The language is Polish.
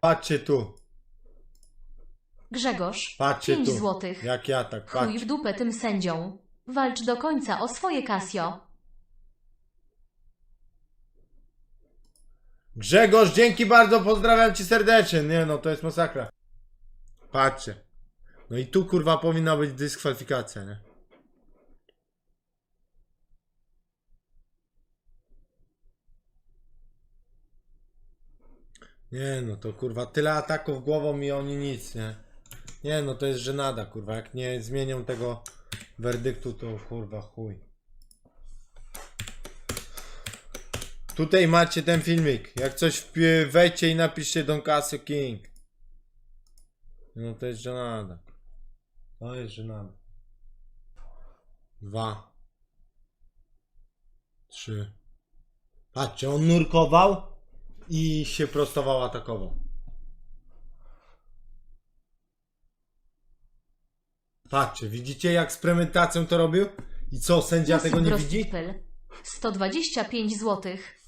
Patrzcie tu. Grzegorz, Patrzcie 5 tu. złotych. Jak ja tak, Chuj w dupę tym sędzią. Walcz do końca o swoje Casio. Grzegorz, dzięki bardzo, pozdrawiam cię serdecznie. Nie no, to jest masakra. Patrzcie. No i tu kurwa powinna być dyskwalifikacja, nie? Nie no, to kurwa tyle ataków głową i oni nic, nie? Nie no, to jest żenada, kurwa. Jak nie zmienią tego werdyktu, to kurwa chuj. Tutaj macie ten filmik. Jak coś wejdźcie i napiszcie Don Casio King. No to jest żenada. To jest żenada. Dwa. Trzy. Patrzcie, on nurkował i się prostował, atakował. Patrzcie, widzicie jak z premedytacją to robił? I co, sędzia tego nie Josip widzi? Broskipel. 125 złotych.